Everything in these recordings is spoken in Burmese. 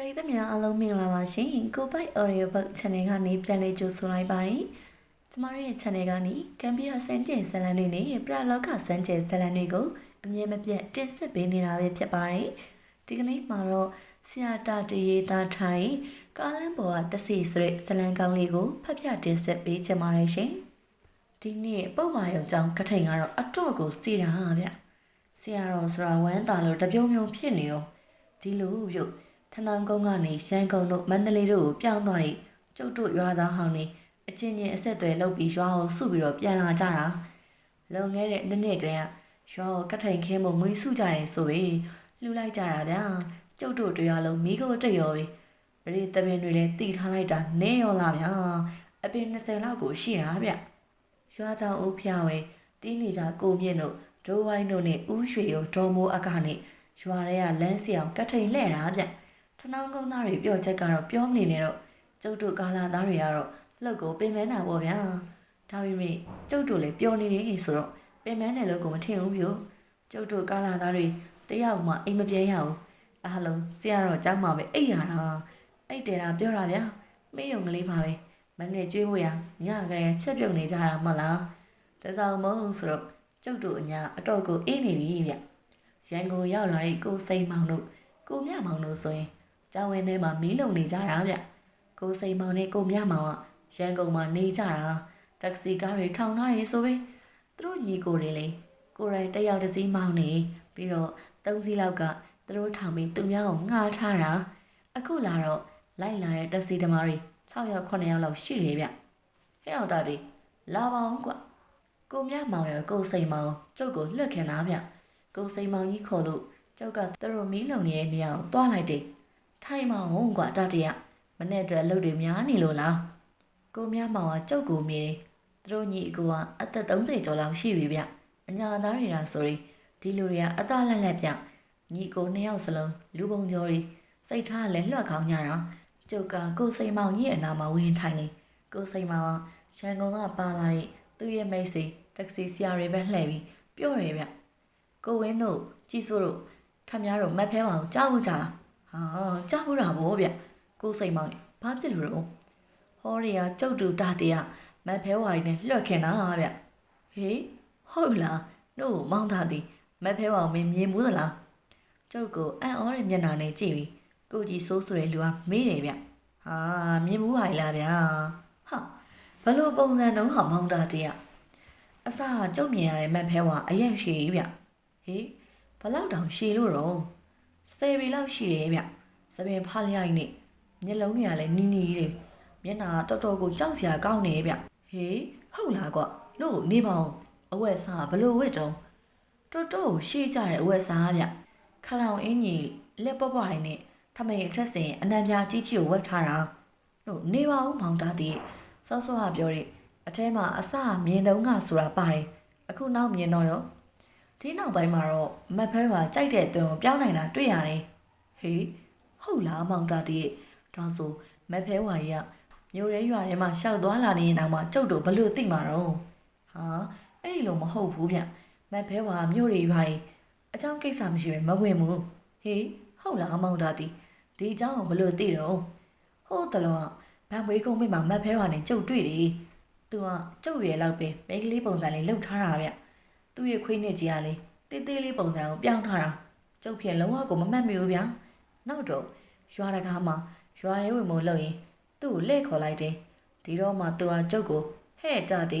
ပရိသတ်များအားလုံးမင်္ဂလာပါရှင်ကိုပိုက် audio book channel ကနေပြန်လည်ကြိုဆိုလိုက်ပါတယ်ကျမတို့ရဲ့ channel ကနေကမ်ပီယာစံကျင်ဇာတ်လမ်းတွေနဲ့ပရလောကစံကျင်ဇာတ်လမ်းတွေကိုအမြဲမပြတ်တင်ဆက်ပေးနေတာပဲဖြစ်ပါတယ်ဒီကနေ့မှာတော့ဆရာတာတရေသားထိုင်ကားလန်ပေါ်ကတစီဆိုတဲ့ဇာတ်လမ်းကောင်းလေးကိုဖတ်ပြတင်ဆက်ပေးချင်ပါတယ်ရှင်ဒီနေ့ပုပ်မာရုံကြောင့်ကထိန်ကတော့အတော့ကိုစီတာဟာဗျဆရာတော်ဆိုတာဝမ်းတာလို့တပြုံပြုံဖြစ်နေရောဒီလိုပြု တ်ထဏန်ကုန်းကနေရှမ်းကုန်းတို့မန္တလေးတို့ကိုပြောင်းသွားတဲ့ကျုပ်တို့ရွာသားဟောင်းတွေအချင်းချင်းအဆက်အသွယ်လုပ်ပြီးရွာကိုစုပြီးတော့ပြန်လာကြတာလုံခဲ့တဲ့နှစ်နှစ်ကလေးကရွာကိုကတ်ထိုင်ခင်းဖို့ငွေစုကြတယ်ဆိုပြီးလှူလိုက်ကြတာဗျာကျုပ်တို့တရားလုံးမိကိုတိတ်ရောပြီပရိသပင်တွေလည်းတီထားလိုက်တာနေရောလာဗျာအပင်20လောက်ကိုရှိတာဗျရွာကြောင်ဦးဖျားဝဲတီးနေကြကိုမြင့်တို့ဒိုးဝိုင်းတို့နဲ့ဦးရွှေရောဒေါ်မိုးအကနဲ့ရွာတွေကလမ်းစီအောင်ကတ်ထိန်လှဲ့တာဗျ ထနောင်းကုန်းသားတွေပြောချက်ကတော့ပြောမနေနဲ့တော့ကျုပ်တို့ကာလာသားတွေကတော့လှုပ်ကိုပင်မနာပေါ့ဗျာဒါပေမဲ့ကျုပ်တို့လည်းပြောနေတယ်ဆိုတော့ပင်မနဲ့လို့ကိုမထင်ဘူးပြိုကျုပ်တို့ကာလာသားတွေတယောက်မှအိမ်မပြေရအောင်အားလုံးဆရာတော်ကြောင်းမှာပဲအိတ်ရတာအိတ်တယ်တာပြောတာဗျာမေးုံကလေးပါပဲမနဲ့ကျွေးဖို့ရညကလေးချက်ပြုတ်နေကြတာမဟုတ်လားတစောင်းမဟုတ်ဆိုတော့ကျုပ်တို့အညာအတော့ကိုအေးနေပြီဗျရန်ကုန်ရောက်လာတဲ့ကိုစိန်မောင်တို့ကိုမြမောင်တို့ဆိုရင် ကျောင်းဝင်းထဲမှာမီးလုံနေကြတာဗျကိုစိန်မောင်နဲ့ကိုမြမောင်ကရန်ကုန်မှာနေကြတာတက္ကစီကားတွေထောင်ထားရေဆိုပဲသူတို့ညီကိုတွေလေကိုယ်တိုင်တစ်ယောက်တစ်စီးမောင်းနေပြီးတော့သုံးစီးလောက်ကသူတို့ထောင်ပြီးသူများကိုငှားထားတာအခုလာတော့လိုက်လာတဲ့တက္ကစီဓမ္မတွေ6ယောက်9ယောက်လောက်ရှိတယ်ဗျဟဲ့အောင်တာဒီလာပါအောင်ကွကိုမြမောင်ရယ်ကိုစိန်မောင်ကျုပ်ကိုလှက်ခင်တာဗျကိုစိန်မောင်ကြီးခေါ်လို့ကျုပ်ကသူတို့မီးလုံနေတဲ့နေရာကိုတွားလိုက်တယ် ထိုင်မအောင်ကွာတတရမနဲ့အတွက်အလုပ်တွေများနေလို့လားကိုမြမောင်ကကြုတ်ကိုမြည်တယ်သူတို့ညီအကိုကအသက်30ကျော်လောက်ရှိပြီဗျအညာသားတွေလားဆိုရင်ဒီလူတွေကအသားလက်လက်ပြညီအကိုနှစ်ယောက်စလုံးလူပုံကျော်တွေစိတ်ထားလည်းလွှတ်ခေါင်းကြတာကျုပ်ကကိုစိန်မောင်ကြီးရဲ့အနာမှာဝင်ထိုင်နေကိုစိန်မောင်ကရန်ကုန်ကပါလာတဲ့သူ့ရဲ့မိတ်ဆွေတက္ကစီဆရာတွေပဲလှည့်ပြီးပြောတယ်ဗျကိုဝင်းတို့ကြီးစိုးတို့ခမများတို့မက်ဖဲပါကိုကြားဖို့ကြလား ဟာကြောက်ဘူးတာဗောဗျကိုစိန်မောင်ဘာဖြစ်လို့တော့ဟောရီယာကျုပ်တူတာတေးကမတ်ဖဲဝါရီနဲ့လွှတ်ခင်တာဗျဟေးဟုတ်လားနို့မောင်းတာတီမတ်ဖဲဝါမင်းမြင်ဘူးသလားကျုပ်ကိုအံ့ဩတဲ့မျက်နှာနဲ့ကြည့်ပြီးကိုကြီးစိုးဆိုတဲ့လူကမေးတယ်ဗျဟာမြင်ဘူးပါလားဗျဟာဘလို့ပုံစံတုံးဟာမောင်းတာတေးကအစကကျုပ်မြင်ရတဲ့မတ်ဖဲဝါအရက်ရှိဗျဟေးဘလောက်တောင်ရှည်လို့တော့ ဆယ်ပေလောက်ရှိတယ်ဗျ။သပင်ဖားလျိုက်နဲ့မျက်လုံးတွေကလည်းနီးနီးလေးမျက်နှာတော်တော်ကိုကြောက်စရာကောင်းနေဗျ။ဟေးဟုတ်လားကွ။လို့နေပါအောင်အဝက်စားဘလို့ဝစ်တုံးတော်တော်ရှေ့ကြတဲ့အဝက်စားဗျ။ခလောင်အင်းကြီးလက်ပွားပွားနဲ့ထမိန်အထက်စင်အနံပြားကြီးကြီးကိုဝက်ထားတာ။လို့နေပါဦးမောင်တာတီစောစောကပြောတဲ့အထဲမှာအစမြင်တုံးကဆိုတာပါတယ်။အခုနောက်မြင်တော့ရော ဒီနောက်ပိုင်းမှာတော့မက်ဖဲကကြိုက်တဲ့သွင်းကိုပြောင်းနိုင်တာတွေ့ရတယ်။ဟေးဟုတ်လားမောင်တာတီးဒါဆိုမက်ဖဲဝါကြီးကမျိုးရဲရွာထဲမှာရှောက်သွားလာနေရင်တော့မှကျုပ်တို့ဘလို့သိမှာတော့ဟာအဲ့ဒီလိုမဟုတ်ဘူးဗျမက်ဖဲဝါမျိုးတွေရွာတွေအကြောင်းကိစ္စမရှိပဲမဝင်ဘူးဟေးဟုတ်လားမောင်တာတီးဒီအကြောင်းကိုဘလို့သိတော့ဟုတ်တယ်လို့ဗန်ဝေးကုန်းမိမှာမက်ဖဲဝါနဲ့ကျုပ်တွေ့တယ်သူကကျုပ်ရဲ့လောက်ပဲမိန်းကလေးပုံစံလေးလှုပ်ထားတာဗျ သူ့ရဲ့ခွေးနှစ်ကြီးကလေတေးသေးလေးပုံစံကိုပြောင်းထားတာကျုပ်ဖြင့်လုံးဝကိုမမှတ်မိဘူးဗျာနောက်တော့ရွာတကားမှာရွာရဲဝင်မို့လို့ရင်သူ့ကိုလှည့်ခေါ်လိုက်တယ်ဒီတော့မှသူကကျုပ်ကိုဟဲ့တာတီ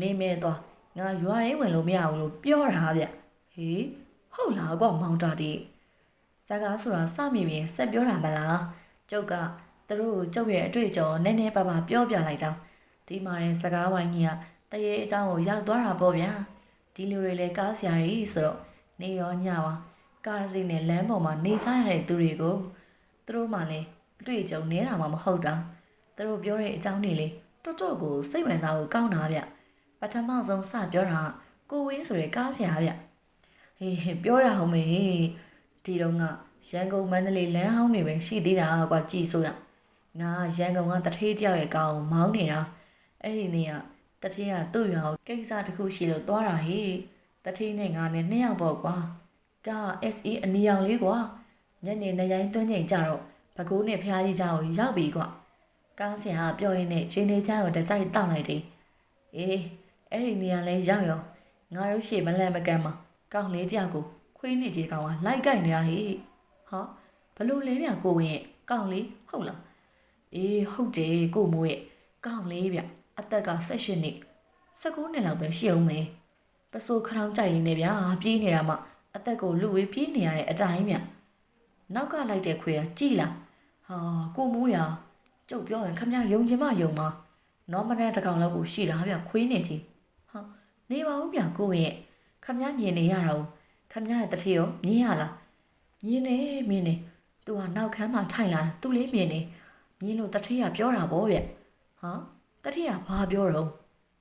နေမဲသွားငါရွာရဲဝင်လို့မရဘူးလို့ပြောတာဗျဟေးဟုတ်လားကွာမောင်တာတီစကားဆိုတာစမြင်ပြင်ဆက်ပြောတာမလားကျုပ်ကသူတို့ကိုကျုပ်ရဲ့အတွေ့အကြုံနည်းနည်းပါးပါးပြောပြလိုက်တာဒီမှာရင်စကားဝိုင်းကြီးကတရေအကြောင်းကိုရောက်သွားတာပေါ့ဗျာ ဒီလူတွေလည်းကားဆရာကြီးဆိုတော့နေရောညပါကားစီးနဲ့လမ်းပေါ်မှာနေချရတဲ့သူတွေကိုသူတို့မှလည်းအတွေ့အကြုံနေတာမှမဟုတ်တာသူတို့ပြောတဲ့အကြောင်းတွေလေတော်တော်ကိုစိတ်ဝင်စားဖို့ကောင်းတာဗျပထမဆုံးစပြောတာကကိုဝင်းဆိုတဲ့ကားဆရာဗျဟေးပြောရအောင်မေဒီတော့ကရန်ကုန်မန္တလေးလမ်းဟောင်းတွေပဲရှိသေးတာကွာကြည်ဆိုရငါရန်ကုန်ကတထေးတယောက်ရဲ့ကောင်မောင်းနေတာအဲ့ဒီနေ့က တထေးကသူ့ရွာကိုကိစ္စတစ်ခုရှိလို့သွားတာဟေ့တထေးနဲ့ငါနဲ့နှစ်ယောက်ပေါ့ကွာက SA အနီရောင်လေးကွာညနေနေရိုင်းသွင်းချိန်ကြတော့ ဘကိုးနဲ့ဖျားကြီးเจ้าကိုရောက်ပြီကွကားဆရာကပြောရင်းနဲ့ရွှေနေချာကိုတစ်စိုက်တောက်လိုက်တယ်အေးအဲ့ဒီနေရာလဲရောက်ရောငါတို့ရှေ့မလန့်မကမ်းမှာကောင်းလေးတယောက်ကိုခွေးနေကြီးကောင်ကလိုက်ကြိုက်နေတာဟိဟာဘလို့လဲဗျကိုဝင်ရဲ့ကောင်းလေးဟုတ်လားအေးဟုတ်တယ်ကိုမိုးရဲ့ကောင်းလေးဗျ အသက်က16နှစ်19နှစ်လောက်ပဲရှိအောင်မယ်ပစိုးခရောင်းကြိုက်လေးနဲ့ဗျာပြေးနေတာမှအသက်ကိုလူဝေးပြေးနေရတဲ့အတိုင်းဗျနောက်ကလိုက်တဲ့ခွေကကြည်လားဟာကိုမိုးရကျုပ်ပြောရင်ခမရယုံချင်မယုံမနော်မနဲ့တကောင်လောက်ကိုရှိတာဗျခွေးနေကြီးဟာနေပါဦးဗျကိုဝင်ရဲ့ခမရမြင်နေရတာခမရရဲ့တထေရောမြင်ရလားမြင်နေမြင်နေသူကနောက်ခန်းမှာထိုင်လာသူလေးမြင်နေမြင်လို့တထေရပြောတာဗောဗျဟာ တထေရဘာပြောတော့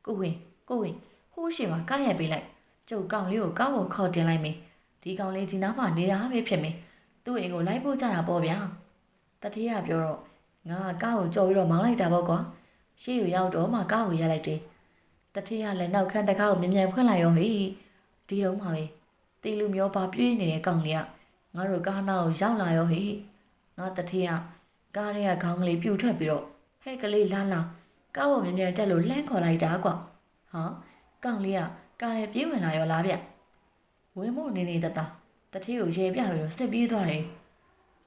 ကိုဝင်ကိုဝင်ဟိုးရှိမှာကားရိုက်ပေးလိုက်ကျုပ်ကောင်လေးကိုကားပေါ်ခေါ်တင်လိုက်မေဒီကောင်လေးဒီနားမှာနေတာပဲဖြစ်မေသူ့အိမ်ကိုလိုက်ပို့ကြတာပေါ့ဗျာတထေရပြောတော့ငါကကားကိုကြော်ပြီးတော့မောင်းလိုက်တာပေါ့ကွာရှေ့ကိုရောက်တော့မှကားကိုရိုက်လိုက်တယ်တထေရလည်းနောက်ခန်းတစ်ခါကိုမြင်မြန်ဖွင့်လိုက်ရောဟေးဒီတော့မှပဲတီလူမျိုးပါပြေးနေတဲ့ကောင်လေးကငါတို့ကားနာကိုရောက်လာရောဟေးငါတထေရကားရဲ့ခေါင်းကလေးပြူထွက်ပြီးတော့ဟဲ့ကလေးလာလာ ကားပေါ်မြင်မြန်တက်လို့လှမ်းခေါ်လိုက်တာကွာဟာကောင်လေးကကားရဲ့ပြေးဝင်လာရောလားဗျဝင်းမို့နေနေတတတထေးကိုရေပြပြီးတော့စစ်ပြေးသွားတယ်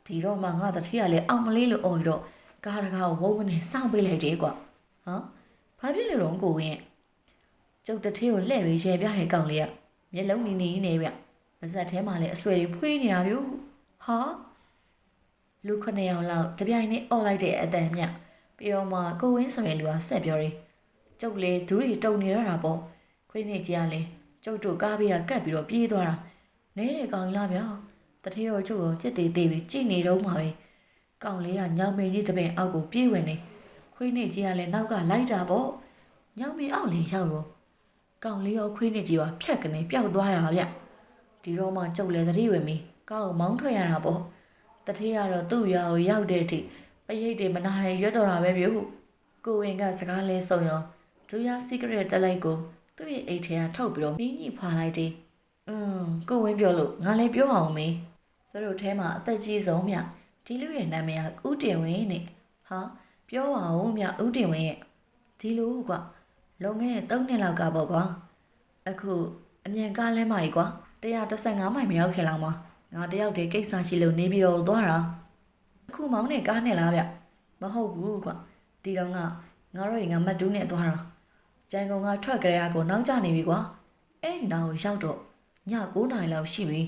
ဒီတော့မှငါတထေးကလည်းအောင်မလေးလို့អော်ပြီးတော့ကားတကားကိုဝုန်းကနေစောင့်ပေးလိုက်တယ်ကွာဟမ်ဘာဖြစ်လို့တော့ကိုဝင်းရဲ့ကျုပ်တထေးကိုလှည့်ပြီးရေပြတဲ့ကောင်လေးကမျက်လုံးနီနီနေဗျပါဇက်ထဲမှာလည်းအဆွဲတွေဖွေးနေတာဗျဟာလူခဏယောက်လောက်တပြိုင်နက်អော်လိုက်တဲ့အတန်မြ ပြီးတော့မှကိုဝင်းဆိုတဲ့လူကဆက်ပြောတယ်ကျုပ်လေဒူးရီတုံနေရတာပေါ့ခွေးနေကြီးကလေကျုပ်တို့ကားဘေးကကတ်ပြီးတော့ပြေးသွားတာနဲတဲ့ကောင်လားဗျာတထေးရောကျုပ်ရောကြက်သေးသေးပြီးကြည်နေတော့မှာပဲကောင်လေးကညောင်မင်းကြီးတပင်အောက်ကိုပြေးဝင်နေခွေးနေကြီးကလည်းနောက်ကလိုက်တာပေါ့ညောင်မင်းအောက်လေးရောက်ရောကောင်လေးရောခွေးနေကြီးပါဖြတ်ကနေပျောက်သွားရတာဗျဒီတော့မှကျုပ်လည်းသတိဝင်ပြီးကောက်မောင်းထွက်ရတာပေါ့တထေးကတော့သူ့ရွာကိုရောက်တဲ့အထိ ပရိတ်တွေမနာရရွတ်တော်တာပဲဗျကိုဝင်ကစကားလဲဆုံရောဒူယာစီကရက်တက်လိုက်ကိုသူ့ရဲ့အိတ်ထဲကထုတ်ပြီးတော့မင်းကြီးဖွာလိုက်တယ်။อืมကိုဝင်းပြောလို့ငါလည်းပြောအောင်မေး။သူတို့ထဲမှာအသက်ကြီးဆုံးမြဒီလူရဲ့နာမည်ကဦးတင်ဝင်းနဲ့ဟာပြောပါဦးမြဦးတင်ဝင်းရဲ့ဒီလူကွာလုံခဲ့တဲ့၃နှစ်လောက်ကပေါ့ကွာအခုအမြန်ကားလဲမကြီးကွာ135မိုင်မရောက်ခင်လောက်မှာငါတယောက်တည်းကိစ္စရှိလို့နေပြီးတော့သွားတာ အခုမောင်းနေကားနဲ့လားဗျမဟုတ်ဘူးကွာဒီတော့ကငါတို့ရင်ငါမတ်တူးနဲ့သွားတာကျန်ကုန်ကထွက်ကြရကိုနောက်ကျနေပြီကွာအဲ့ဒီနောက်ရောက်တော့ည9နာရီလောက်ရှိပြီ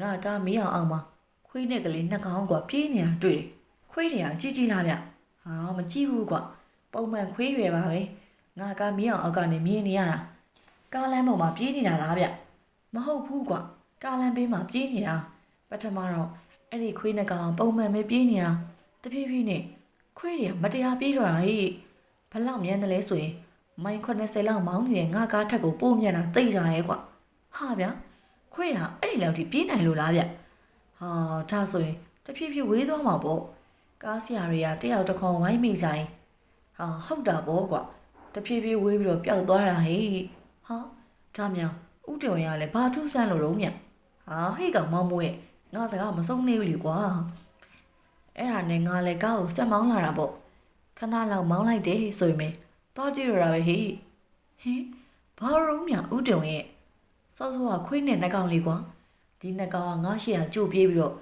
ငါကားမီးအောင်အောင်မှာခွေးနဲ့ကလေးနှစ်ကောင်ကွာပြေးနေတာတွေ့တယ်ခွေးတွေကကြီးကြီးလားဗျဟာမကြည့်ဘူးကွာပုံမှန်ခွေးရွယ်ပါပဲငါကားမီးအောင်အောက်ကနေမြင်နေရတာကားလမ်းပေါ်မှာပြေးနေတာလားဗျမဟုတ်ဘူးကွာကားလမ်းဘေးမှာပြေးနေတာပထမတော့ အဲ့ဒီခွေးနှစ်ကောင်ပုံမှန်ပဲပြေးနေတာတဖြည်းဖြည်းနဲ့ခွေးတွေကမတရားပြေးတော့တာဟိဘလောက်မြန်တယ်လဲဆိုရင်မိုင်80လောက်မောင်းနေတဲ့ငါကားထက်ကိုပို့မြန်တာသိကြရဲကွာဟာဗျာခွေးကအဲ့ဒီလောက်ထိပြေးနိုင်လို့လားဗျဟာဒါဆိုရင်တဖြည်းဖြည်းဝေးသွားမှာပေါ့ကားဆရာတွေကတယောက်တစ်ခေါဝိုင်းမိကြရင်ဟာဟုတ်တာပေါ့ကွာတဖြည်းဖြည်းဝေးပြီးတော့ပျောက်သွားတာဟေးဟာဒါမြန်ဥတုံရလည်းဘာထူးဆန်းလို့တော့မြဟာဟိတ်ကောင်မောင်မွေး ငါစကားမဆုံးသေးဘူးလေကွာအဲ့ဒါနဲ့ငါလည်းကားကိုစက်မောင်းလာတာပေါ့ခဏလောက်မောင်းလိုက်တယ်ဆိုရင်တော့ကြည့်ရတာပဲဟေးဟင်ဘာရုံးမြဥတုံရဲ့စောစောကခွေးနဲ့နှကောင်လေးကွာဒီနှကောင်ကငါရှေ့ကကြို့ပြေးပြီးတော့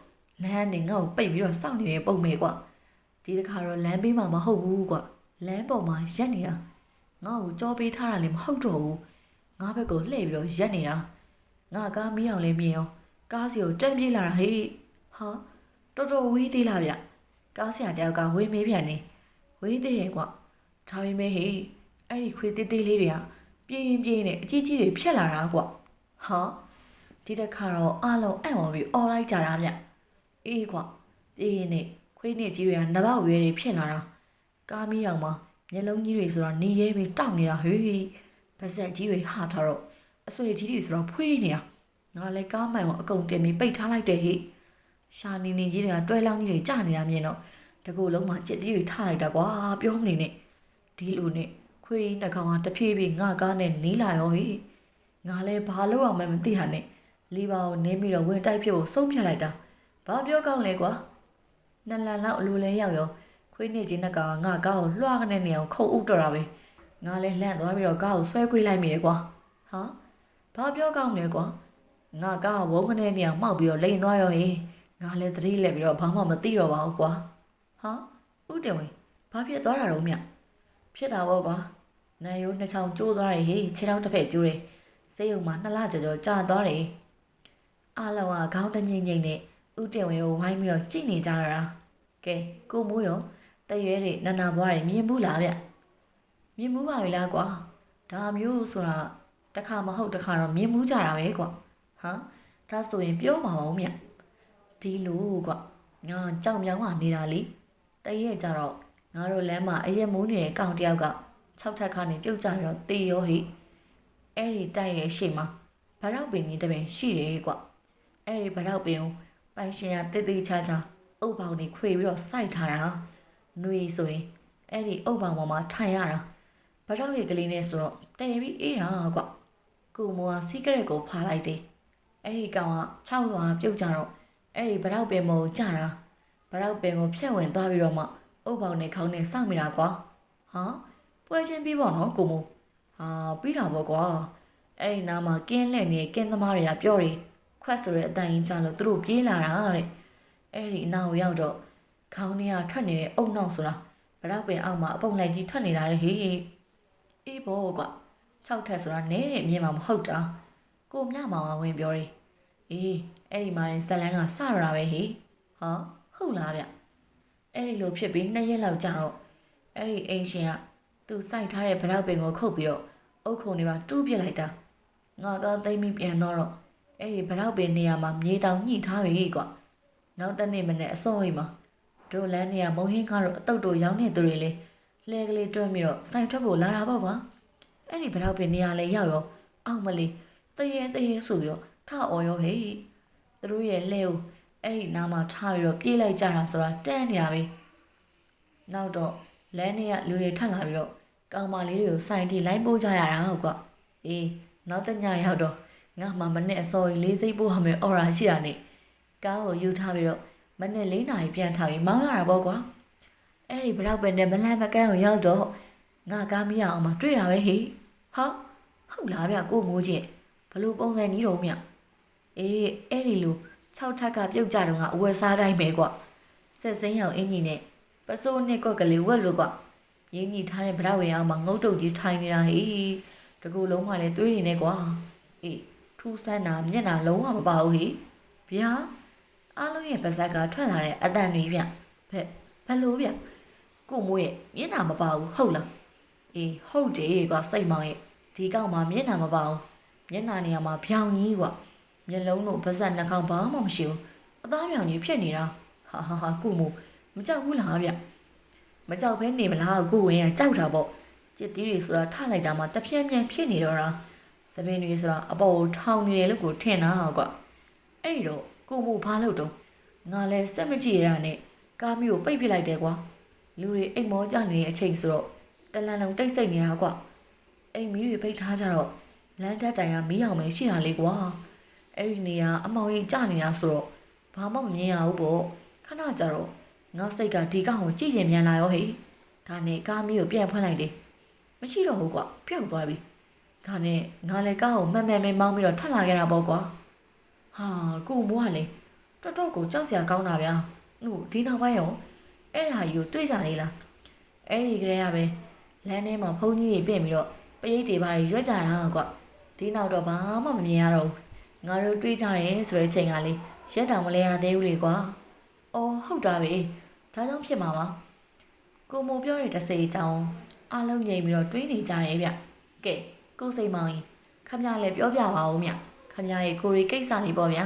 လမ်းနဲ့ငါ့ကိုပိတ်ပြီးတော့စောင့်နေတဲ့ပုံမေကွာဒီတစ်ခါတော့လမ်းဘေးမှာမဟုတ်ဘူးကွာလမ်းပေါ်မှာရက်နေတာငါ့ကိုကြောပေးထားတာလည်းမဟုတ်တော့ဘူးငါဘက်ကိုလှည့်ပြီးတော့ရက်နေတာငါကားမီးအောင်လေးမြင်အောင် ကားစီကိုတက်ပြေးလာတာဟေးဟာတော်တော်ဝေးသေးလားဗျကားဆရာတယောက်ကဝေးမေးပြန်နေဝေးသေးရဲ့ကွာဒါပေမဲ့ဟေးအဲ့ဒီခွေးသေးသေးလေးတွေကပြင်းပြင်းနဲ့အကြီးကြီးတွေဖြက်လာတာကွာဟာဒီတစ်ခါတော့အလုံးအံ့ဩပြီးអော်လိုက်ကြတာဗျအေးကွာပြင်းနဲ့ခွေးနဲ့ကြီးတွေကနဘောက်ရွယ်တွေဖြစ်လာတာကားမီးအောင်မှာမျက်လုံးကြီးတွေဆိုတော့နေရဲပြီးတောက်နေတာဟေးပါဇက်ကြီးတွေဟာထားတော့အဆွေကြီးတွေဆိုတော့ဖွေးနေတာ ငါလည်းကားမှန်ကိုအကုန်တင်ပြီးပိတ်ထားလိုက်တယ်ဟိရှာနေနေကြီးတွေကတွဲလောင်းကြီးတွေကြာနေတာမြင်တော့တကူလုံးမှာကြက်သီးတွေထားလိုက်တာကွာပြောမနေနဲ့ဒီလိုနဲ့ခွေးနှကောင်ကတဖြည်းဖြည်းငါကားနဲ့နီးလာရောဟိငါလည်းဘာလို့အောင်မှမသိတာနဲ့လီပါကိုနင်းပြီးတော့ဝင်တိုက်ဖြစ်ဖို့ဆုံးဖြတ်လိုက်တာဘာပြောကောင်းလဲကွာနှစ်လန်လောက်အလိုလဲရောက်ရောခွေးနေချင်းနှက်ကငါကားကိုလွှားကနေနေအောင်ခုတ်ဥတော်တာပဲငါလဲလှန့်သွားပြီးတော့ကားကိုဆွဲခွေးလိုက်မိတယ်ကွာဟာဘာပြောကောင်းလဲကွာ ငါကားကဝုန်းကနေနေအောင်မှောက်ပြီးတော့လိန်သွားရောဟေးငါလဲသတိလက်ပြီးတော့ဘာမှမသိတော့ပါဘူးကွာဟာဥတင်ဝင်ဘာဖြစ်သွားတာတော့မြဖြစ်တာပေါ့ကွာနိုင်ရိုးနှစ်ချောင်းကျိုးသွားတယ်ဟေးခြေထောက်တစ်ဖက်ကျိုးတယ်စေးရုံမှာနှစ်လကြော်ကြော်ကြာသွားတယ်အားလုံးကခေါင်းတငိမ့်ငိမ့်နဲ့ဥတင်ဝင်ကိုဝိုင်းပြီးတော့ကြည့်နေကြရတာကဲကိုမိုးရောတရွဲတွေနန္နာဘွားတွေမြင်ဘူးလားဗျမြင်ဘူးပါပြီလားကွာဒါမျိုးဆိုတာတစ်ခါမဟုတ်တစ်ခါတော့မြင်ဘူးကြတာပဲကွာ ဟာဒါဆိုရင်ပြောပါအောင်မြဒီလိုကွာငါကြောက်မြောင်းကနေတာလေတရက်ကြတော့ငါတို့လမ်းမှာအရက်မိုးနေတဲ့ကောင်တယောက်က၆ထပ်ခါနေပြုတ်ကြပြီးတော့တေရောဟိအဲ့ဒီတိုက်ရဲ့ရှေ့မှာဗရောက်ပင်ကြီးတစ်ပင်ရှိတယ်ကွာအဲ့ဒီဗရောက်ပင်ကိုပိုင်ရှင်ကတိတ်တိတ်ချာချာအုပ်ပေါင်းနေခွေပြီးတော့စိုက်ထားတာຫນွေဆိုရင်အဲ့ဒီအုပ်ပေါင်းပေါ်မှာထိုင်ရတာဗရောက်ရဲ့ကလေးနဲ့ဆိုတော့တည်ပြီးအေးတာကွာကိုမောကစီကရက်ကိုဖားလိုက်တယ် အဲ့ဒီကောင်က6လွာပြုတ်ကြတော့အဲ့ဒီဗရောက်ပင်မောကိုကြတာဗရောက်ပင်ကိုဖြတ်ဝင်သွားပြီးတော့မှအုပ်ပေါင်းနဲ့ခေါင်းနဲ့စောင့်မိတာကွာဟာပွဲချင်းပြီးပေါ့နော်ကိုမိုးဟာပြီးတာပေါ့ကွာအဲ့ဒီနားမှာကင်းလှည့်နေကင်းသမားတွေကပြောတယ်ခွက်ဆိုတဲ့အတန်ကြီးကြလို့သူတို့ပြေးလာတာတဲ့အဲ့ဒီအနာကိုရောက်တော့ခေါင်းထဲကထွက်နေတဲ့အုံနောက်ဆိုတာဗရောက်ပင်အောက်မှာအပုံလိုက်ကြီးထွက်နေတာလေဟေးအေးဘောကွာ6ထက်ဆိုတာနဲတဲ့အမြင်မှာမဟုတ်တာကိုမြမောင်ကဝင်ပြောတယ် အေးအဲ့ဒီမှာရင်ဇက်လန်းကစရတာပဲဟေးဟာဟုတ်လားဗျအဲ့ဒီလိုဖြစ်ပြီးနှစ်ရက်လောက်ကြာတော့အဲ့ဒီအိမ်ရှင်ကသူစိုက်ထားတဲ့ဗရောက်ပင်ကိုခုတ်ပြီးတော့အုတ်ခုံတွေမှာတူးပစ်လိုက်တာငါကသိမ့်ပြီးပြန်တော့တော့အဲ့ဒီဗရောက်ပင်နေရာမှာမြေတောင်ညှိထားပြီကွာနောက်တနေ့မနေ့အစောကြီးမှာတို့လန်းနေရမုံဟင်းကားတို့အတုတ်တို့ရောင်းနေသူတွေလေလဲကလေးတွန်းပြီးတော့စိုက်ထွက်ဖို့လာတာပေါ့ကွာအဲ့ဒီဗရောက်ပင်နေရာလေရောက်ရောအောက်မလေးတရေတရေဆိုပြီးတော့ ထအော်ရောဟေးသူတို့ရဲ့လဲကိုအဲ့ဒီနားမှာထားပြီးတော့ပြေးလိုက်ကြတာဆိုတာတန်းနေတာပဲနောက်တော့လမ်းထဲကလူတွေထပ်လာပြီးတော့ကောင်မလေးတွေကိုစိုင်တီလိုက်ပို့ကြရတာဟုတ်ကွာအေးနောက်တညရောက်တော့ငါမှမနဲ့အစော်ကြီးလေးစိတ်ပို့ရမယ်အော်ရာရှိတာနေကားကိုယူထားပြီးတော့မနဲ့လေးနာရီပြန်ထားပြီးမောင်းလာတာပေါ့ကွာအဲ့ဒီဘရောက်ပဲနဲ့မလန့်မကန်းကိုရောက်တော့ငါကားမရအောင်မတွေ့တာပဲဟေးဟာဟုတ်လားဗျကိုမိုးချင်းဘလို့ပုံစံကြီးတော့မြ အေးအဲ့ဒီလို6ထက်ကပြုတ်ကြတော့ငါအဝယ်စားတိုင်းပဲကွာဆက်စိမ်းရောင်အင်ကြီးနဲ့ပစိုးနှစ်ကွက်ကလေးဝက်လို့ကွာရင်းကြီးထားတဲ့ဗရောက်ဝင်အောင်မငုတ်တုတ်ကြီးထိုင်နေတာဟေးတကူလုံးမှလည်းတွေးနေနေကွာအေးထူးဆန်းတာမျက်နှာလုံးဝမပါဘူးဟေးဗျာအားလုံးရဲ့ပါဇက်ကထွက်လာတဲ့အတန်တွေဗျဖက်ဘလို့ဗျကိုမိုးရဲ့မျက်နှာမပါဘူးဟုတ်လားအေးဟုတ်တယ်ကွာစိတ်မောင်ရဲ့ဒီကောင်မှမျက်နှာမပါဘူးမျက်နှာနေရာမှာဖြောင်ကြီးကွာ မျက်လုံးတို့ပါဇက်နှာခေါင်းဘာမှမရှိဘူးအသားဖြောင်ကြီးဖြစ်နေတာဟာဟာဟာကိုမိုးမကြောက်ဘူးလားဗျမကြောက်ဘဲနေမလားကိုဝင်ကကြောက်တာပေါ့จิตတီးတွေဆိုတာထလိုက်တာမှတပြင်းပြင်းဖြစ်နေတော့တာစပင်းတွေဆိုတာအပေါ်ကိုထောင်နေတယ်လို့ကိုထင်တာကွာအဲ့တော့ကိုမို့ဘာလုပ်တော့ငါလဲစက်မကြည့်ရတာနဲ့ကားမျိုးကိုပိတ်ပစ်လိုက်တယ်ကွာလူတွေအိမ်မောကြနေတဲ့အချိန်ဆိုတော့တလန်လုံးတိတ်ဆိတ်နေတာကွာအိမ်မီးတွေပိတ်ထားကြတော့လမ်းတက်တိုင်ကမီးအောင်ပဲရှိတာလေကွာ အဲ့ဒီနေရာအမောင်ကြီးကြနေတာဆိုတော့ဘာမှမမြင်ရဘူးပေါ့ခဏကြာတော့ငါစိတ်ကဒီကောင်ကိုကြည့်ရင်မြန်လာရောဟေ့ဒါနဲ့ကားမီးကိုပြန်ဖွင့်လိုက်တယ်မရှိတော့ဘူးကွာပျောက်သွားပြီဒါနဲ့ငါလည်းကားကိုမှန်မှန်ပဲမောင်းပြီးတော့ထွက်လာခဲ့တာပေါ့ကွာဟာကိုမိုးကလေတော်တော်ကိုကြောက်စရာကောင်းတာဗျာဟိုဒီနောက်ပိုင်းရောအဲ့ဒါကြီးကိုတွေးကြနေလားအဲ့ဒီကလေးကပဲလမ်းထဲမှာဖုန်းကြီးတွေပြင်ပြီးတော့ပရိတ်တွေဘာတွေရွက်ကြတာကွာဒီနောက်တော့ဘာမှမမြင်ရတော့ဘူး ငါတို့တွေးကြတယ်ဆိုတဲ့ချိန်ကလေးရက်တောင်မလဲရသေးဘူးလေကွာအော်ဟုတ်တာပဲဒါကြောင့်ဖြစ်မှာပါကိုမိုပြောတဲ့တစေအကြောင်းအားလုံးငြိမ်ပြီးတော့တွေးနေကြတယ်ဗျကဲကိုစိတ်မောင်ကြီးခမရလည်းပြောပြပါဦးမြခမရရဲ့ကိုရီကိစ္စလေးပေါ့ဗျာ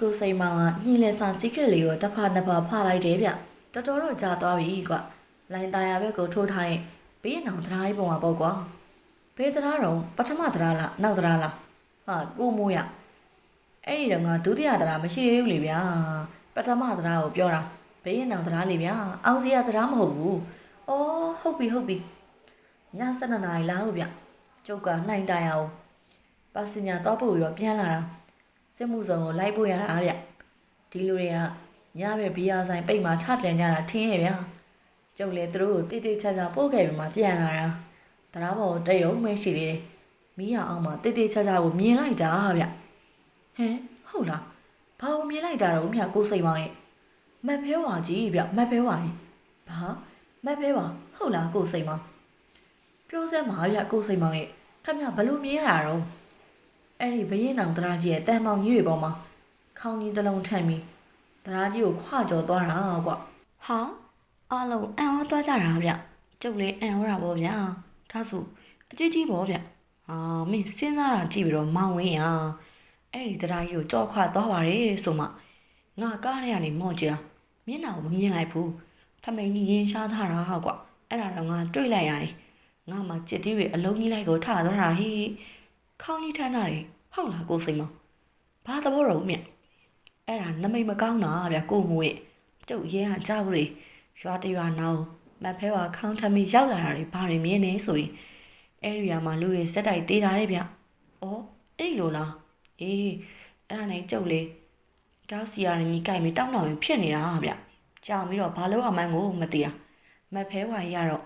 ကိုစိတ်မောင်ကညှိလဲစာ secret လေးကိုတစ်ဖက်နှစ်ဖက်ဖလိုက်တယ်ဗျတော်တော်တော့ကြာသွားပြီကွလိုင်းသားရဘက်ကိုထိုးထားတဲ့ဘေးအနောင်တရားကြီးပုံမှာပေါ့ကွာဘေးတရားတော့ပထမတရားလားနောက်တရားလားဟာကိုမိုးရ အဲ့ဒီတော့ငါဒုတိယတရားမရှိသေးဘူးလေဗျာပထမတရားကိုပြောတာဘေးအနောင်တရားလေဗျာအောင်စီရတရားမဟုတ်ဘူးအော်ဟုတ်ပြီဟုတ်ပြီည7နာရီလာဟုတ်ဗျကျုပ်ကနှိုင်တိုင်အောင်ပါစင်ညာတော့ပို့ပြီးတော့ပြန်လာတာစစ်မှုဆောင်ကိုလိုက်ပို့ရတာဗျဒီလူတွေကညပဲဘီယာဆိုင်ပိတ်မှာထပြန်ကြတာထင်းရဲ့ဗျာကျုပ်လည်းသူတို့ကိုတိတိကျကျပို့ခဲ့ပြီးမှပြန်လာတာတရားပေါ်တရုံမရှိသေးတယ်မီးရအောင်မှတိတိကျကျကိုမြင်လိုက်တာဗျ ဟင်ဟုတ်လားဘာကိုမြင်လိုက်တာတော့မြကိုစိတ်မောင်းရဲ့မက်ဖဲဝါကြီးဗျမက်ဖဲဝါကြီးဘာမက်ဖဲဝါဟုတ်လားကိုစိတ်မောင်းပြောစမ်းပါဗျကိုစိတ်မောင်းရဲ့ခမဘလို့မြင်ရတာတော့အဲ့ဒီဘရင်အောင်တရားကြီးရဲ့တန်မောင်ကြီးတွေပေါ်မှာခေါင်းကြီးတစ်လုံးထမ်းပြီးတရားကြီးကိုခွာကြော်သွားတာကွာဟာအားလုံးအံ့ဩသွားကြတာဗျကျုပ်လည်းအံ့ဩတာပေါ့ဗျာဒါဆိုအကြီးကြီးပေါ့ဗျဟာမင်းစဉ်းစားတာကြည့်ပြီးတော့မောင်ဝင်းရ အဲ့ဒီတရားကြီးကိုကြော်ခွာသွားပါလေဆိုမှငါကားထဲကနေမော့ကြည့်တာမျက်နှာကိုမမြင်လိုက်ဘူးထမိန်ကြီးရင်ရှားထားတာဟာကွာအဲ့ဒါတော့ငါတွေ့လိုက်ရတယ်ငါမှကြစ်တီးတွေအလုံးကြီးလိုက်ကိုထသွားတာဟိခေါင်းကြီးထမ်းတာလေဟုတ်လားကိုစိန်မဘာသဘောတော့မြတ်အဲ့ဒါနမိတ်မကောင်းတာဗျကိုမွေကျုပ်ရဲဟာကြောက်ရီရွာတရွာနောင်မက်ဖဲဝါခေါင်းထမီရောက်လာတာတွေဘာတွေမြင်နေဆိုရင်အဲ့ဒီရွာမှာလူတွေစက်တိုက်တေးတာလေဗျ။အော်အဲ့လိုလား။ အေးအဲ့ဒါနဲ့ကျုပ်လေကားစီယာညီကြိုက်ပြီးတောင်းတောင်းပြီးဖြစ်နေတာဗျ။ကြောင်ပြီးတော့ဘာလို့အမှန်းကိုမသိတာ။မက်ဖဲဝါကြီးကတော့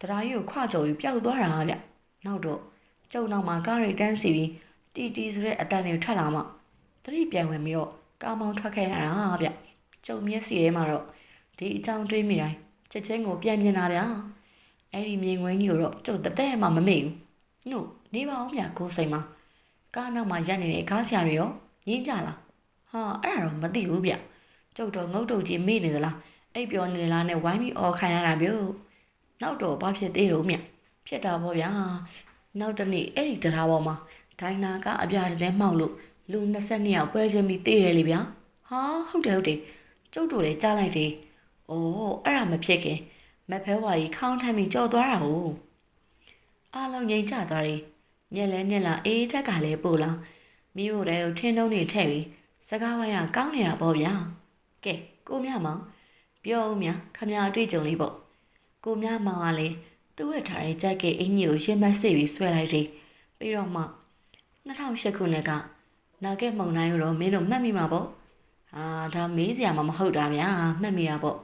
တရားကြီးကိုခွကြော်ပြီးပျောက်သွားတာဗျ။နောက်တော့ကျုပ်နောက်မှာကားတွေတန်းစီပြီးတီတီဆိုတဲ့အတန်တွေထွက်လာမှသတိပြန်ဝင်ပြီးတော့ကားမောင်းထွက်ခဲ့ရတာဗျကျုံမျက်စီထဲမှာတော့ဒီအကြောင်းတွေးမိတိုင်းချက်ချင်းကိုပြန်မြင်တာဗျအဲ့ဒီမြင်ကွင်းကြီးကိုတော့ကျုပ်တတဲ့မှမမေ့ဘူးညို့နေပါအောင်ဗျကိုစိန်မ ကားနောက်မှာရက်နေတဲ့ကားဆရာတွေရောငင်းကြလားဟာအဲ့ဒါတော့မသိဘူးဗျကျုပ်တော့ငုတ်တုတ်ကြီးမေ့နေသလားအိပ်ပျော်နေလားနဲ့ဝိုင်းပြီးအော်ခံရတာဗျနောက်တော့ဘာဖြစ်သေးတော့မြဖြစ်တာပေါ့ဗျာနောက်တနေ့အဲ့ဒီတရားပေါ်မှာဒိုင်နာကအပြားတစ်စဲမှောက်လို့လူ22ယောက်ပွဲချင်းပြီးတည်တယ်လေဗျာဟာဟုတ်တယ်ဟုတ်တယ်ကျုပ်တို့လည်းကြားလိုက်တယ်ဩအဲ့ဒါမဖြစ်ခင်မက်ဖဲဝါကြီးခေါင်းထမ်းပြီးကြော်သွားတာဟုတ်အားလုံးငြိမ်ချသွားတယ် ညက်လဲညက်လာအေးထက်ကလည်းပို့လာမိဖို့တဲ့ကိုထင်းတုံးနေထည့်ပြီးစကားဝိုင်းကကောင်းနေတာပေါ့ဗျာကဲကိုမြမောင်ပြောဦးမြခမရအတွေ့အကြုံလေးပေါ့ကိုမြမောင်ကလည်းသူ့ဝက်ထားတဲ့ကြက်ကဲအင်ကြီးကိုရှင်းမဆိတ်ပြီးဆွဲလိုက်တယ်ပြီးတော့မှ2008ခုနှစ်ကနာကဲမုံတိုင်းကိုတော့မင်းတို့မှတ်မိမှာပေါ့ဟာဒါမေးစရာမှမဟုတ်တာဗျာမှတ်မိတာပေါ့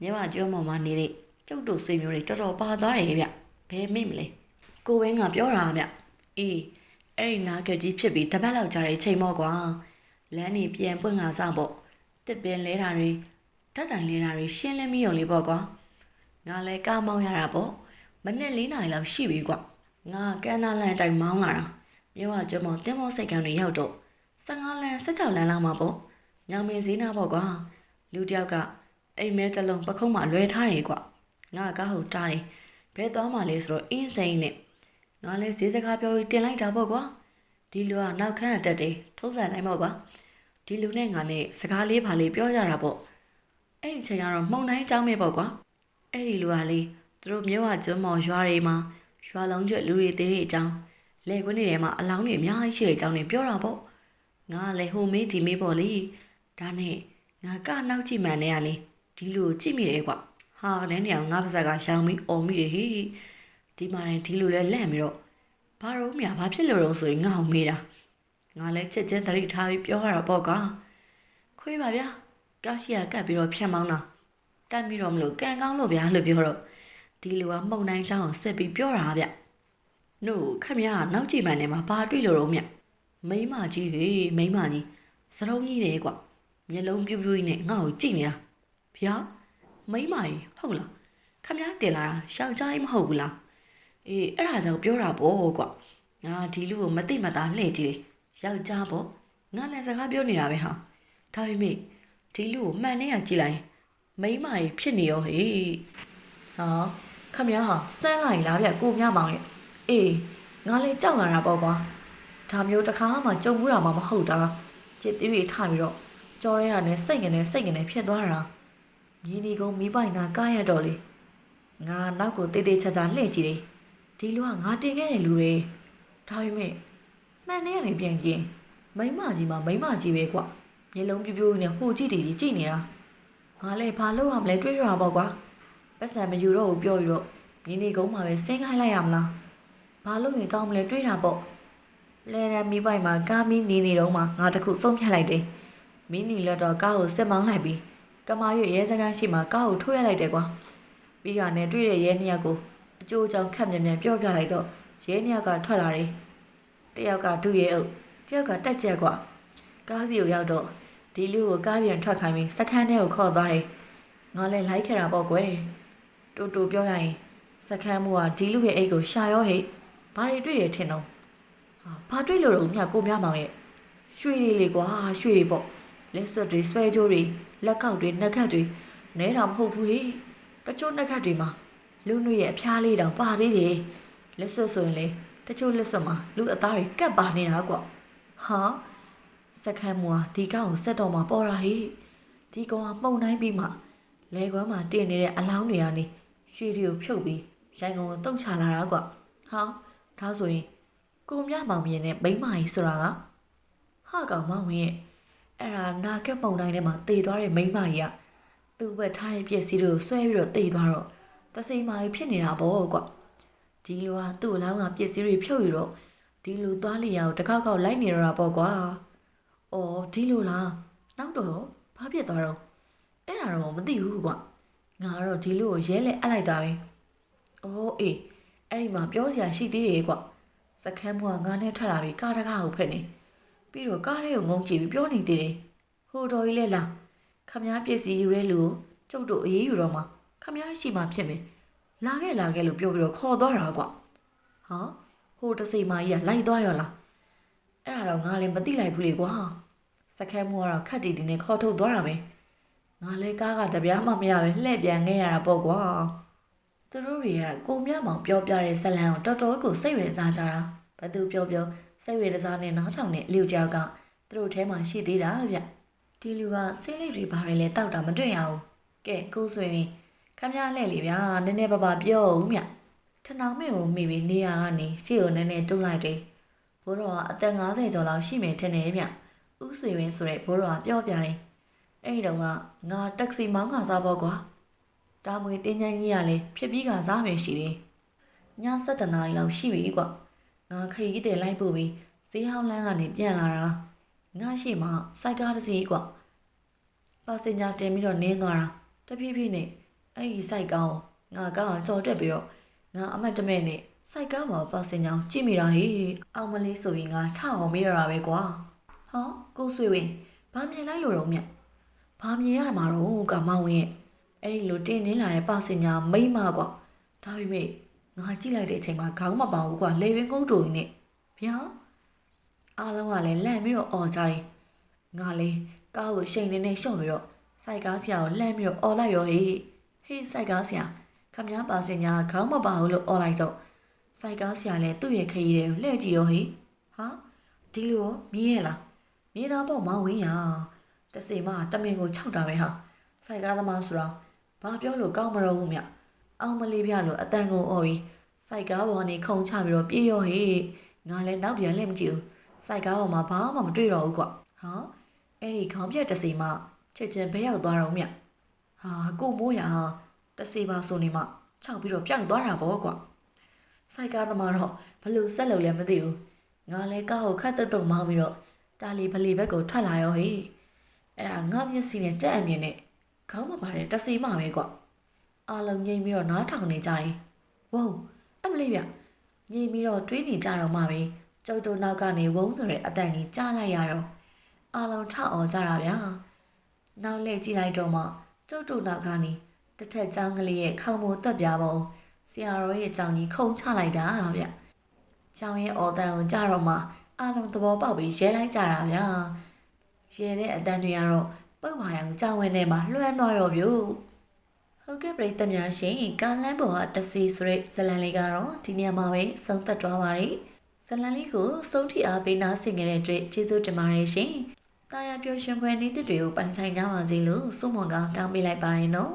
မြမကျွမ်းမောင်မနေတဲ့ကျုပ်တို့ဆွေမျိုးတွေတော်တော်ပါသွားတယ်ဗျဘယ်မိမလဲကိုဝင်းကပြောတာဗျ အေးအဲ့ဒီနာကဲကြီးဖြစ်ပြီးတပတ်လောက်ကြာတဲ့ချိန်မော့ကွာလမ်းနေပြန်ပွင့်ငါစပေါ့တစ်ပင်လဲတာတွေဓာတ်တိုင်လဲတာတွေရှင်းလင်းမိုံလေးပေါ့ကွာငါလဲကားမောင်းရတာပေါ့မနေ့၄နာရီလောက်ရှိပြီကွာငါကန်းနာလန်တိုင်မောင်းလာတာမြမကျွမ်းမောင်တင်းမောစိတ်ကံတွေရောက်တော့15လမ်း16လမ်းလောက်မှာပေါ့ညောင်မင်းဈေးနာပေါ့ကွာလူတယောက်ကအိမ်မဲတစ်လုံးပခုံးမှာလွဲထားရေကွာငါကားဟုတ်တားတယ်ဘဲသွားမှလဲဆိုတော့အင်းစိန်နဲ့ ငါလဲဈေးစကားပြောပြီးတင်လိုက်တာပေါ့ကွာဒီလူကနောက်ခန်းတက်တယ်ထုံးစံတိုင်းပေါ့ကွာဒီလူနဲ့ငါနဲ့စကားလေးပါလေးပြောကြတာပေါ့အဲ့ဒီချိန်ကတော့မှုံတိုင်းကြောင်းမဲ့ပေါ့ကွာအဲ့ဒီလူကလေသူတို့မြို့ဝကျွန်းမော်ရွာတွေမှာရွာလုံးကျွတ်လူတွေသေးတဲ့အကြောင်းလေကွင်းတွေထဲမှာအလောင်းတွေအများကြီးရှိတဲ့အကြောင်းတွေပြောတာပေါ့ငါလည်းဟိုမေးဒီမေးပေါ့လေဒါနဲ့ငါကနောက်ကြည့်မှန်နေရလေဒီလိုကြည့်မိတယ်ကွာဟာလည်းနေအောင်ငါပါဇက်ကရောင်ပြီးអော်မိတယ်ဟိ ဒီမှာလည်းဒီလိုလဲလန့်ပြီးတော့ဘာလို့မြာဘာဖြစ်လို့တော့ဆိုရင်ငါ့အောင်မေးတာငါလည်းချက်ချင်းသတိထားပြီးပြောရတာပေါ့ကွာခွေးပါဗျာကားရှိရကပ်ပြီးတော့ဖြတ်မောင်းတာတက်ပြီးတော့မလို့ကန်ကောင်းလို့ဗျာလို့ပြောတော့ဒီလူကမှုန်တိုင်းချောင်းကိုဆက်ပြီးပြောတာဗျနို့ခမရနောက်ကြည့်မှန်နေမှာဘာတွေ့လို့တော့မြမိမကြီးဟေးမိမကြီးစရုံးကြီးတယ်ကွမျက်လုံးပြူးပြူးကြီးနဲ့ငါ့ကိုကြည့်နေတာဗျာမိမကြီးဟုတ်လားခမရတင်လာတာရှောက်ကြားကြီးမဟုတ်ဘူးလား အေးအဲ့ဒါကြောင့်ပြောတာပေါ့ကွငါဒီလူကိုမသိမသားလှည့်ကြည့်တယ်ယောက်ျားပေါ့ငါလည်းစကားပြောနေတာပဲဟာဒါပေမဲ့ဒီလူကိုမှန်နေရကြည့်လိုက်မိမကြီးဖြစ်နေရောဟေးဟာခမရဟာစမ်းလိုက်လားဗျကိုမြမောင်ရဲ့အေးငါလည်းကြောက်လာတာပေါ့ကွာဒါမျိုးတစ်ခါမှကြုံမှုတာမှမဟုတ်တာจิตသေးတွေထပြီးတော့ကြော်ရဲရနဲ့စိတ်ကနေစိတ်ကနေဖြစ်သွားတာမြင်းဒီကုန်းမိပိုင်နာကားရတော့လေငါနောက်ကိုတေးသေးချာချာလှည့်ကြည့်တယ် ဒီလူကငါတင်ခဲ့တဲ့လူတွေဒါပေမဲ့မှန်နေရတယ်ပြန်ကျင်မိမကြီးမှမိမကြီးပဲကွာမျက်လုံးပြူးပြူးနဲ့ဟိုကြည့်တည်ကြီးကြည့်နေတာငါလည်းဘာလုပ်ရမလဲတွေးရတာပေါ့ကွာပတ်စံမယူတော့ဘူးပြောပြီးတော့မြင်းဒီကုန်းမှာပဲဆင်းခိုင်းလိုက်ရမလားဘာလို့ရင်ကောင်းမလဲတွေးတာပေါ့လဲရမီပိုက်မှာကားမီနေနေတော့မှငါတခုဆုံးဖြတ်လိုက်တယ်မင်းနီလက်တော့ကားကိုစစ်မောင်းလိုက်ပြီးကမာရွရဲစခန်းရှိမှကားကိုထိုးရလိုက်တယ်ကွာပြီးကနဲ့တွေ့တဲ့ရဲနှစ်ယောက်ကို အကျိုးကြောင့်ခက်မြန်မြန်ပြောပြလိုက်တော့ရဲနှစ်ယောက်ကထွက်လာတယ်တယောက်ကဒုရဲအုပ်တယောက်ကတက်ကြက်ကွာကားစီကိုရောက်တော့ဒီလူကိုကားပြန်ထွက်ခိုင်းပြီးစခန်းထဲကိုခေါ်သွားတယ်ငါလည်းလိုက်ခဲ့တာပေါ့ကွယ်တူတူပြောရရင်စခန်းမှုကဒီလူရဲ့အိတ်ကိုရှာရောဟိတ်ဘာတွေတွေ့ရထင်တော့ဟာဘာတွေ့လို့တော့မြတ်ကိုမြမောင်ရဲ့ရွှေတွေလေကွာရွှေတွေပေါ့လက်စွပ်တွေဆွဲကြိုးတွေလက်ကောက်တွေနှက်ခတ်တွေနဲတာမဟုတ်ဘူးဟိတချို့နှက်ခတ်တွေမှာ လူနွေရဲ့အဖျားလေးတောင်ပါသေးတယ်လက်စွပ်ဆိုရင်လေတချို့လက်စွပ်မှာလူအသားတွေကပ်ပါနေတာကွာဟာစခန်းမွာဒီကောင်ကိုစက်တော်မှာပေါ်တာဟိဒီကောင်ကမှုန်တိုင်းပြီးမှလဲခွမ်းမှာတင်နေတဲ့အလောင်းတွေကနေရွှေတွေကိုဖြုတ်ပြီးရိုင်ကုန်ကိုတုတ်ချလာတာကွာဟာဒါဆိုရင်ကိုမြမောင်မြင်တဲ့မိန်းမကြီးဆိုတာကဟာကောင်မောင်ရဲ့အဲ့ဒါနာကက်ပုံတိုင်းထဲမှာတည်သွားတဲ့မိန်းမကြီးကသူ့ဘက်ထားတဲ့ပစ္စည်းတွေကိုဆွဲပြီးတော့တည်သွားတော့ တစိမ့်မာကြီးဖြစ်နေတာပေါ့ကွာဒီလိုကသူ့အလောင်းကပစ္စည်းတွေဖြုတ်ယူတော့ဒီလိုသွားလျာကိုတစ်ခေါက်ခေါက်လိုက်နေရတာပေါ့ကွာအော်ဒီလိုလားနောက်တော့ဘာဖြစ်သွားတော့အဲ့ဒါတော့မသိဘူးကွာငါကတော့ဒီလိုကိုရဲလဲအပ်လိုက်တာပဲအော်အေးအဲ့ဒီမှာပြောစရာရှိသေးတယ်ကွာစကမ်းမွားငါနဲ့ထွက်လာပြီးကားတကားကိုဖက်နေပြီးတော့ကားလေးကိုငုံကြည့်ပြီးပြောနေသေးတယ်ဟိုတော်ကြီးလဲလားခမားပစ္စည်းယူတဲ့လူကိုကျုပ်တို့အေးယူတော့မှာ ခမားရှိမှဖြစ်မယ်လာခဲ့လာခဲ့လို့ပြောပြီးတော့ခေါ်သွားတာကွာဟာဟိုတစိမ့်မကြီးကလိုက်သွားရောလားအဲ့ဒါတော့ငါလည်းမသိလိုက်ဘူးလေကွာစကမ်းမွားကတော့ခက်တီတီနဲ့ခေါ်ထုတ်သွားတာပဲငါလဲကားကတပြားမှမရပဲလှည့်ပြန်ခဲ့ရတာပေါ့ကွာသူတို့တွေကကိုမြမောင်ပြောပြတဲ့ဇလံကိုတော်တော်ကိုစိတ်ဝင်စားကြတာဘသူပြောပြောစိတ်ဝင်စားနေနောက်ထောင်နဲ့အလျူတယောက်ကသူတို့ထဲမှာရှိသေးတာဗျဒီလူကစိတ်လိတ်တွေဘာတွေလဲတောက်တာမတွေ့ရဘူးကဲကိုဆိုရင် ခမရလှဲ့လေဗျာနည်းနည်းပါးပါပြောဦးမြထနောင်မင်းကိုမိပြီးနေရာကနေရှေ့ကိုနည်းနည်းတွန်းလိုက်တယ်ဘိုးတော်ကအသက်50ကျော်လောက်ရှိမယ်ထင်တယ်ဗျဥဆွေဝင်းဆိုတဲ့ဘိုးတော်ကပြောပြတယ်အဲ့ဒီတော့ကငါတက္ကစီမောင်းကစားဖို့ကွာတာမွေတင်းချမ်းကြီးကလည်းဖြစ်ပြီးကစားမယ်ရှိတယ်။ည7နာရီလောက်ရှိပြီကွ။ငါခရီးတဲ့လိုက်ပို့ပြီးဈေးဟောင်းလန်းကနေပြန်လာတာ။ငါရှိမှစိုက်ကားတစ်စီးကွ။ပါစင်ဂျာတင်ပြီးတော့နင်းသွားတာ။တဖြည်းဖြည်းနဲ့ အဲ့ဒီစိုက်ကားကိုငါကားကကြော်တက်ပြီးတော့ငါအမတ်တမဲ့နဲ့စိုက်ကားပေါ်ပါစင်ဂျာကိုကြည့်မိတာဟေး။အောင်မလေးဆိုပြီးငါထအောင်မေးရတာပဲကွာ။ဟောကိုဆွေဝင်ဘာမြင်လိုက်လို့တော့မြတ်။ဘာမြင်ရမှာတော့ကမောင်ဝင်ရဲ့အဲ့ဒီလိုတင်းနေလာတဲ့ပါစင်ညာမိမ့်မကွာဒါပေမဲ့ငါကြည့်လိုက်တဲ့အချိန်မှာခေါင်းမပါဘူးကွာလေပင်ကုန်းတူကြီးနဲ့ဗျာအားလုံးကလည်းလန့်ပြီးတော့អော်ကြတယ်ငါလေကားကိုရှိန်နေနေရှုံပြီးတော့စိုက်ကားဆရာကိုလှမ်းပြီးတော့អော်လိုက်ရောဟေး ဟေးစိုက်ကားဆရာခမည်းပါစင်ညာခေါင်းမပါဘူးလို့អော်လိုက်တော့စိုက်ကားဆရာလည်းသူ့ရဲ့ခရီးတွေကိုလှည့်ကြည့်ရောဟေးဟာဒီလိုရောမြင်ရလားမြင်တော့ပေါ့မောင်ဝင်းရတစေမတမင်ကိုခြောက်တာပဲဟာစိုက်ကားသမားဆိုတော့ဘာပြောလို့ကောင်းမတော့ဘူးမြအောင်မလေးပြလို့အတန်ကုန်អော်ပြီးစိုက်ကားပေါ်ကနေခုံချပြီးတော့ပြေးရောဟေးငါလည်းနောက်ပြန်လှည့်မကြည့်ဘူးစိုက်ကားပေါ်မှာဘာမှမတွေ့တော့ဘူးကွာဟာအဲ့ဒီခေါင်းပြက်တစီမချက်ချင်းဘဲရောက်သွားတော့မြ ဟာကိုမိုးရဟာတစီပါဆိုနေမှခြောက်ပြီးတော့ပြောင်းသွားတာပေါ့ကွာစိုက်ကားသမားတော့ဘလို့ဆက်လို့လည်းမသိဘူးငါလည်းကားကိုခတ်တက်တုံမောင်းပြီးတော့တာလီဖလီဘက်ကိုထွက်လာရောဟေးအဲ့ဒါငါမျက်စိနဲ့တက်အမြင်နဲ့ခေါင်းမပါတဲ့တစီမပဲကွအားလုံးငိမ့်ပြီးတော့နားထောင်နေကြတယ်ဝုံအမလေးဗျငိမ့်ပြီးတော့တွေးနေကြတော့မှပဲကျုပ်တို့နောက်ကနေဝုံဆိုတဲ့အတန်ကြီးကြားလိုက်ရတော့အားလုံးထအောင်ကြတာဗျာနောက်လှည့်ကြည့်လိုက်တော့မှ ကျုပ်တို့နောက်ကနေတစ်ထက်ချောင်းကလေးရဲ့ခေါင်းမိုးတက်ပြားပုံဆရာတော်ရဲ့ကြောင်ကြီးခုံချလိုက်တာဗျကျောင်းရဲ့အော်တန်ကိုကြတော့မှအားလုံးသဘောပေါက်ပြီးရဲလိုက်ကြတာဗျာရဲတဲ့အတန်တွေကတော့ပုတ်ပါရန်ကြောင်ဝင်ထဲမှာလွှမ်းသွားရောဗျို့ဟုတ်ကဲ့ပရိသတ်များရှင်ကာလန်ဘောဟာတစီဆိုတဲ့ဇလန်လေးကတော့ဒီနေရာမှာပဲဆုံးသက်သွားပါပြီဇလန်လေးကိုစုံထီအားပေးနာဆင်ခဲ့တဲ့အတွက်ကျေးဇူးတင်ပါတယ်ရှင် တာယာပျော်ရွှင်ဖွယ်နေ့တွေကိုပိုင်ဆိုင်ကြပါစေလို့ဆုမွန်ကောင်းတောင်းပေးလိုက်ပါရနော်